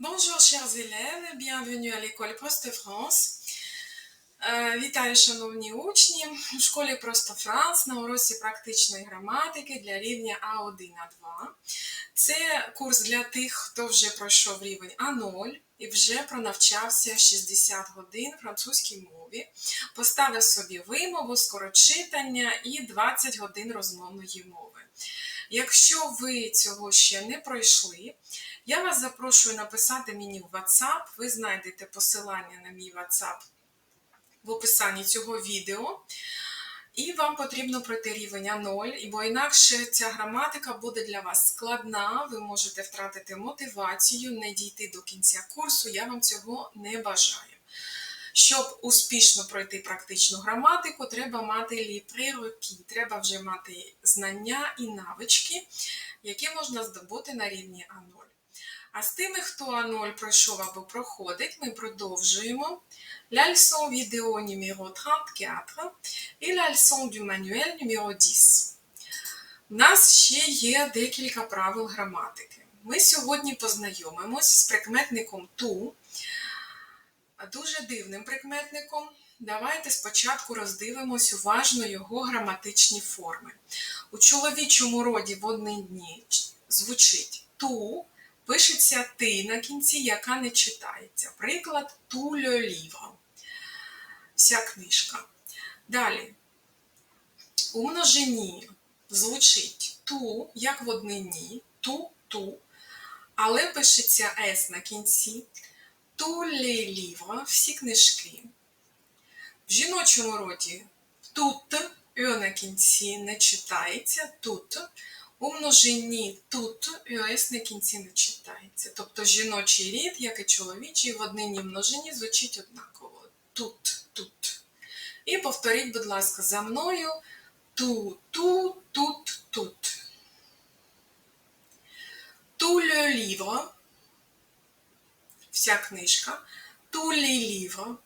Bonjour chers élèves, bienvenue à l'école Просто France. Е, Вітаю, шановні учні! У школі Просто Франс на уроці практичної граматики для рівня А1 А2. Це курс для тих, хто вже пройшов рівень А0 і вже пронавчався 60 годин французькій мові, поставив собі вимову, скорочитання і 20 годин розмовної мови. Якщо ви цього ще не пройшли, я вас запрошую написати мені в WhatsApp. Ви знайдете посилання на мій WhatsApp в описанні цього відео. І вам потрібно пройти рівень А0, бо інакше ця граматика буде для вас складна, ви можете втратити мотивацію, не дійти до кінця курсу. Я вам цього не бажаю. Щоб успішно пройти практичну граматику, треба мати ліприроки, треба вже мати знання і навички, які можна здобути на рівні А0. А з тими, хто А0 пройшов або проходить, ми продовжуємо la leçon vidéo numéro 34 і la leçon du manuel numéro 10. У нас ще є декілька правил граматики. Ми сьогодні познайомимось з прикметником ту, дуже дивним прикметником. Давайте спочатку роздивимось уважно його граматичні форми. У чоловічому роді в однині звучить ту, пишеться ти на кінці, яка не читається. Приклад ту le livre. Вся книжка. Далі. У множині звучить ту, як в однині, ту, ту, але пишеться С на кінці. Ту les livres, всі книжки. В жіночому роді тут, Ө на кінці не читається, тут. У множині тут ЮС на кінці не читається. Тобто жіночий рід, як і чоловічий, в однині множині звучить однаково. Тут, тут. І повторіть, будь ласка, за мною ту, ту, тут, тут. Ту le livre, вся книжка. Ту les livres,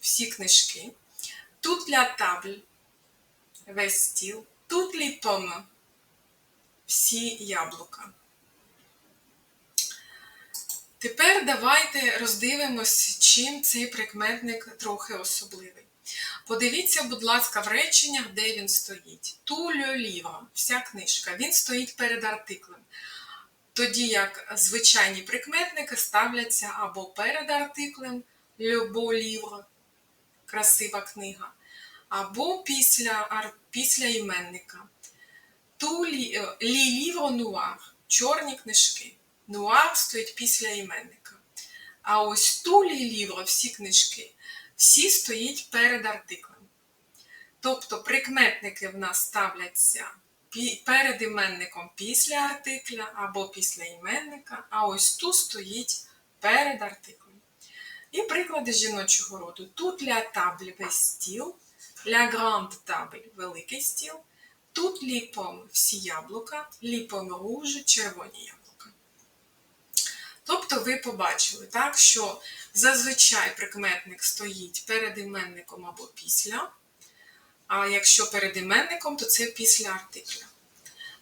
всі книжки. Тут la table, весь стіл. Тут pommes, всі яблука. Тепер давайте роздивимось, чим цей прикметник трохи особливий. Подивіться, будь ласка, в реченнях, де він стоїть. Ту le livre, вся книжка. Він стоїть перед артиклем. Тоді як звичайні прикметники ставляться або перед артиклем beau красива книга, або після, після іменника. Ту лі, е, лі noir, чорні книжки. Нуар стоїть після іменника. А ось ту лі всі книжки, всі стоїть перед артиклем. Тобто прикметники в нас ставляться перед іменником після артикля або після іменника, а ось ту стоїть перед артиклем. І приклади жіночого роду. Тут ля table весь стіл, ля grande table великий стіл, тут ліпом всі яблука, ліпом rouge червоні яблука. Тобто ви побачили, так, що зазвичай прикметник стоїть перед іменником або після, а якщо перед іменником, то це після артикля.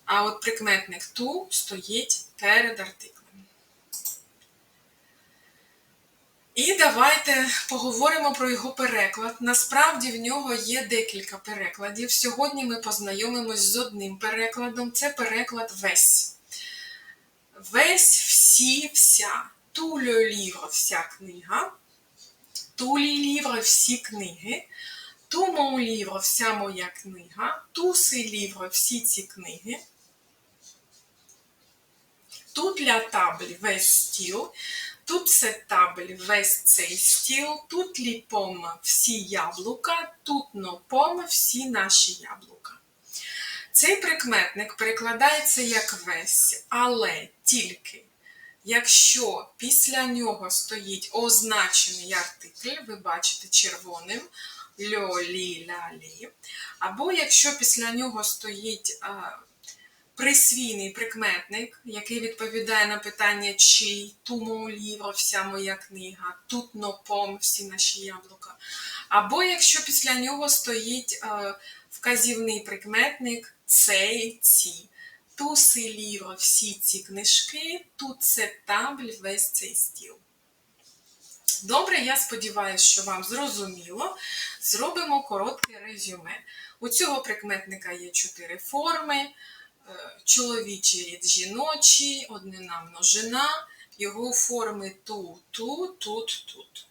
А от прикметник ту стоїть перед артиклем. І давайте поговоримо про його переклад. Насправді в нього є декілька перекладів. Сьогодні ми познайомимось з одним перекладом. Це переклад весь. Весь, всі, вся. Ту le вся книга. Ту les livres, всі книги. Ту livre, вся моя книга. Ту ces livres, всі ці книги. Тут la table, весь стіл. Тут table, весь цей стіл. Тут pommes, всі яблука. Тут pommes, всі наші яблука. Цей прикметник перекладається як весь, але тільки якщо після нього стоїть означений артикль, ви бачите червоним льо, лі, ля, лі, або якщо після нього стоїть а, присвійний прикметник, який відповідає на питання чий, ту мон лівро, вся моя книга, тут но пом, всі наші яблука. Або якщо після нього стоїть е, вказівний прикметник цей, ці. ces livres, всі ці книжки, toute cette table, весь цей стіл. Добре, я сподіваюся, що вам зрозуміло. Зробимо коротке резюме. У цього прикметника є чотири форми: чоловічий рід жіночий, однина множина, його форми ту, ту, тут, тут.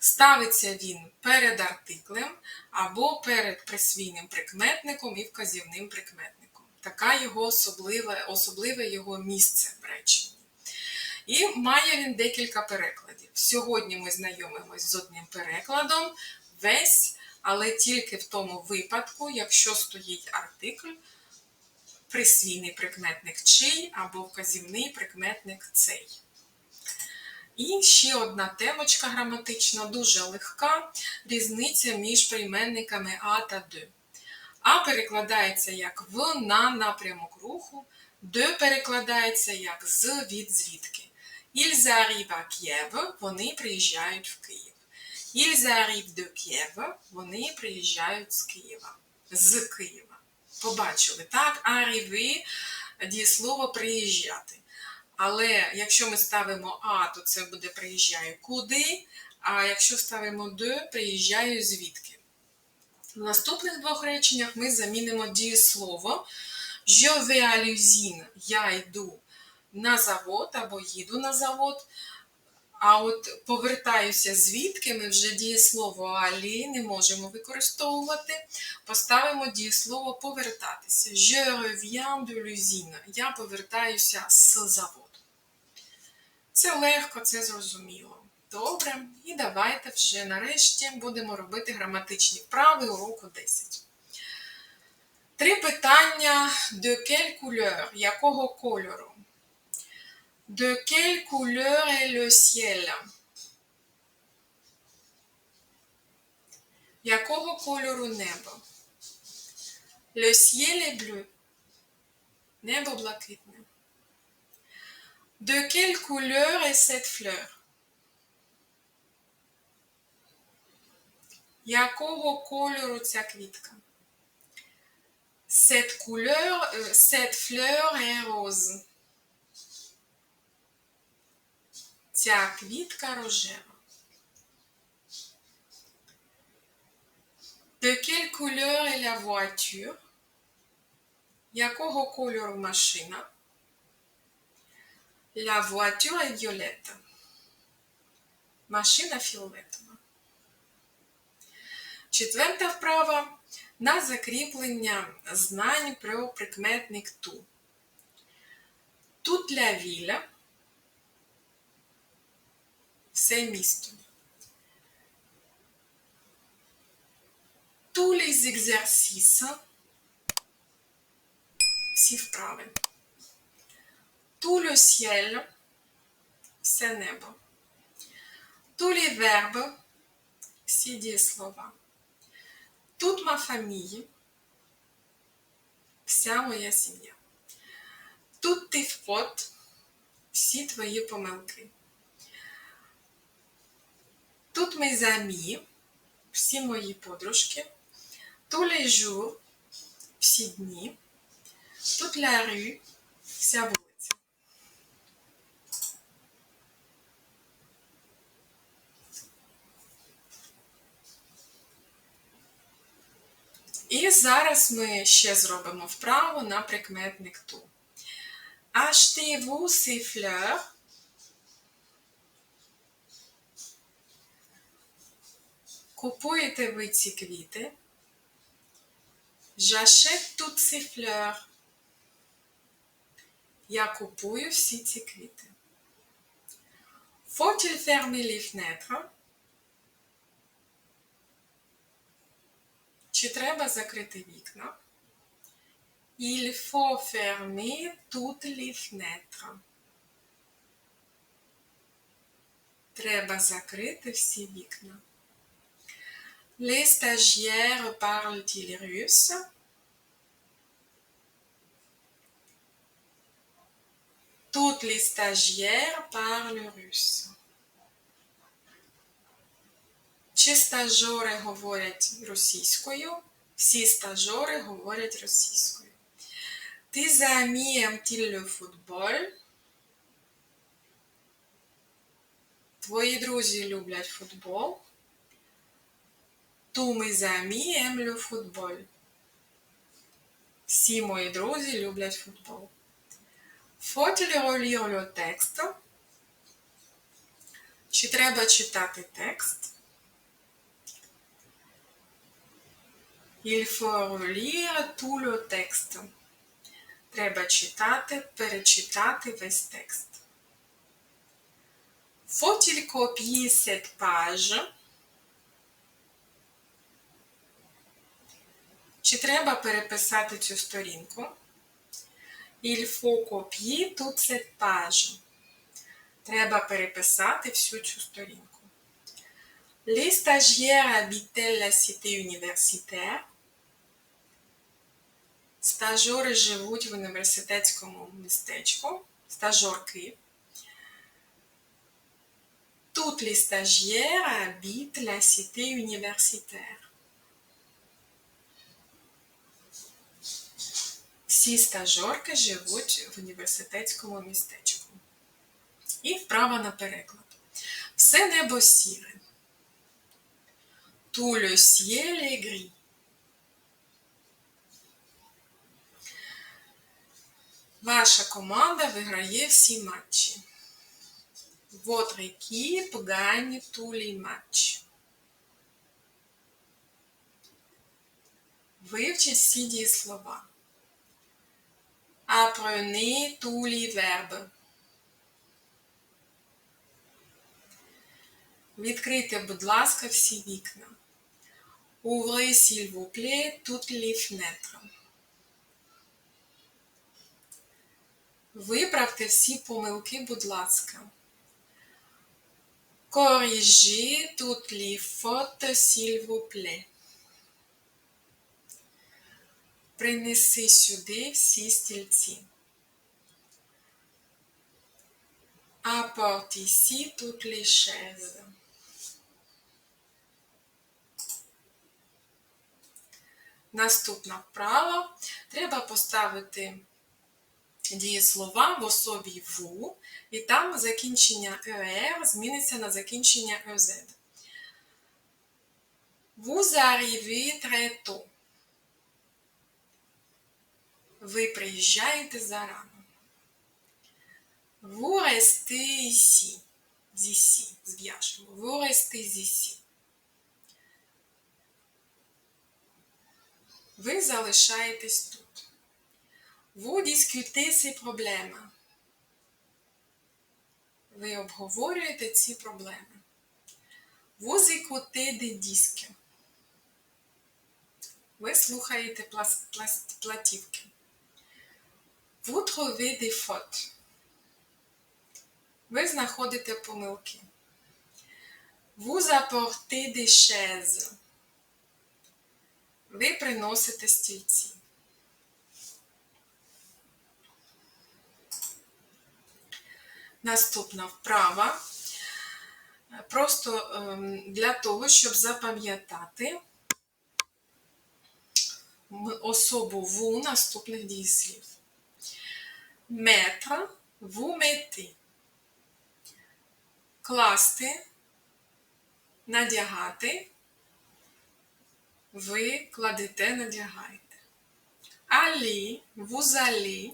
Ставиться він перед артиклем або перед присвійним прикметником і вказівним прикметником. Така його особливе, особливе його місце в реченні. І має він декілька перекладів. Сьогодні ми знайомимось з одним перекладом весь, але тільки в тому випадку, якщо стоїть артикль, присвійний прикметник чий або вказівний прикметник цей. І ще одна темочка граматична, дуже легка, різниця між прийменниками А та Д. А перекладається як в на напрямок руху, Д перекладається як з від звідки. Arrivent à вони приїжджають в Київ. Arrivent de Kiev, вони приїжджають з Києва. З Києва. Побачили, так? Arriver – дієслово приїжджати. Але якщо ми ставимо А, то це буде приїжджаю куди, а якщо ставимо Д, приїжджаю звідки. В наступних двох реченнях ми замінимо дієслово. Je vais à l'usine, я йду на завод або їду на завод. А от повертаюся звідки ми вже дієслово алі не можемо використовувати. Поставимо дієслово повертатися. Je reviens de l'usine. Я повертаюся з заводу. Це легко, це зрозуміло. Добре. І давайте вже нарешті будемо робити граматичні вправи уроку 10. Три питання. De quelle couleur? Якого кольору? De quelle couleur est le ciel? Якого кольору небо? Le ciel est bleu. Небо блакитне. De quelle couleur est cette fleur? Якого кольору ця квітка? Cette couleur, euh, cette fleur est rose. Ця квітка рожева. De quelle couleur est la voiture? Якого кольору машина? La voiture est violette. Машина фіолетова. Четверта вправа на закріплення знань про прикметник ту. Тут для віля все місто. Tous les exercices, всі. Tout le ciel, все небо. Tous les verbes, всі дієслова. Toute ma famille, вся моя сім'я. Toutes tes fautes, всі твої помилки. Toutes mes amies, всі мої подружки. Tous les jours, всі дні. Toute la rue, вся вулиця. І зараз ми ще зробимо вправу на прикметник ту. Achetez-vous ces fleurs Купуєте ви ці квіти? J'achète toutes ces fleurs. Я купую всі ці квіти. Faut-il fermer les fenêtres? Чи треба закрити вікна? Il faut fermer toutes les fenêtres. Треба закрити всі вікна. Les stagiaires parlent-ils russe Toutes les stagiaires parlent russe. Чи стажори говорять російською? Всі стажори говорять російською. Tes amis aiment-ils le football? Твої друзі люблять футбол. Tous mes amis aiment le football. Всі мої друзі люблять футбол. Faut-il relire le texte? Чи треба читати текст? Il faut relire tout le texte. Треба читати, перечитати весь текст. Faut-il copier cette page? Чи треба переписати цю сторінку? Il faut copier toute cette page. Треба переписати всю цю сторінку. Les stagiaires habitent la cité universitaire. Стажори живуть в університетському містечку. Стажорки. Toutes les stagiaires habitent la cité universitaire. Всі стажорки живуть в університетському містечку. І вправа на переклад. Все небо сіре. Le ciel est. Ваша команда виграє всі матчі. Votre équipe gagne tous les matchs. Вивчіть всі дієслова. Apprenez tous les verbes. Відкрийте, будь ласка, всі вікна. Ouvrez, s'il vous plaît, toutes les fenêtres. Виправте всі помилки, будь ласка. Corrigez toutes les fautes, s'il vous plaît. Принеси сюди всі стільці. Apporte ici toutes les chaises. Наступна вправа. Треба поставити дієслова в особі «ву», і там закінчення «ер» зміниться на закінчення «ез». Vous arrivez très tôt. Ви приїжджаєте зарано. Vous restez ici. D'ici. Зв'яжемо. Vous restez ici. Ви залишаєтесь тут. Vous discutez ces. Ви обговорюєте ці проблеми. Vous écoutez des. Ви слухаєте платівки. Vous trouvez des. Ви знаходите помилки. Vous apportez des chaises. Ви приносите стільці. Наступна вправа. Просто ем, для того, щоб запам'ятати особу ву наступних дієслів. Метр, vous mettez. Класти, надягати, ви кладете, надягаєте. Алі, allez.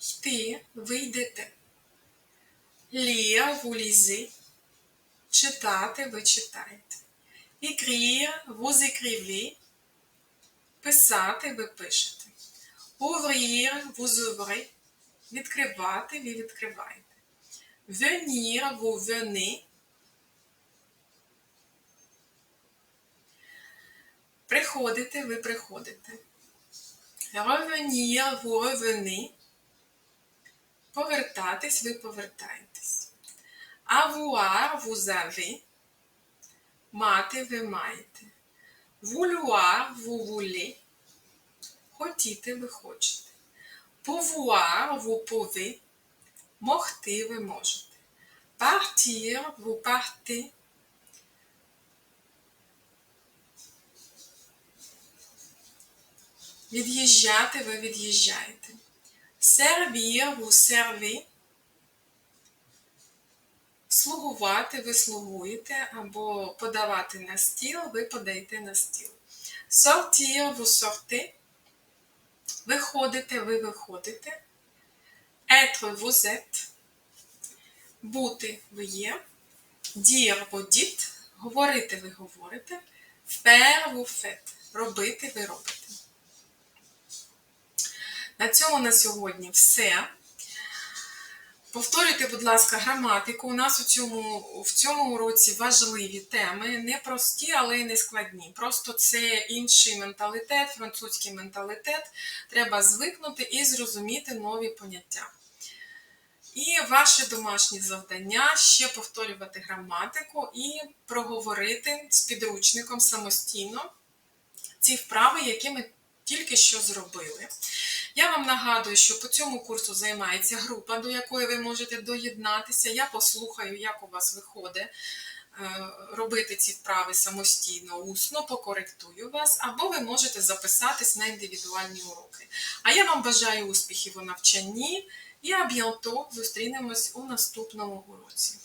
Йти, ви йдете. Vous lisez. Читати, ви читаєте. Écrire, vous. Писати, ви пишете. Ouvrir, vous ouvrez. Відкривати, ви відкриваєте. Venir, vous venez. Приходити, ви приходите. Revenir, vous revenez. Повертатись, ви повертаєтесь. Avoir, vous avez. Мати, ви маєте. Vouloir, vous voulez. Хотіти, ви хочете. Pouvoir, vous pouvez. Могти, ви можете. Partir, vous partez. Від'їжджати ви від'їжджаєте. Servir, vous servez. Слугувати ви слугуєте, або подавати на стіл, ви подаєте на стіл. Sortir, vous sortez. Виходите, ви виходите. Être, vous êtes. Бути ви є. Dire, vous dites. Говорити ви говорите. Faire, vous faites. Робити ви робите. На цьому на сьогодні все. Повторюйте, будь ласка, граматику. У нас у цьому, в цьому уроці важливі теми, не прості, але й не складні. Просто це інший менталітет, французький менталітет. Треба звикнути і зрозуміти нові поняття. І ваше домашнє завдання ще повторювати граматику і проговорити з підручником самостійно ці вправи, які ми тільки що зробили. Я вам нагадую, що по цьому курсу займається група, до якої ви можете доєднатися. Я послухаю, як у вас виходить е, робити ці вправи самостійно, усно, покоректую вас, або ви можете записатись на індивідуальні уроки. А я вам бажаю успіхів у навчанні і а зустрінемось у наступному уроці.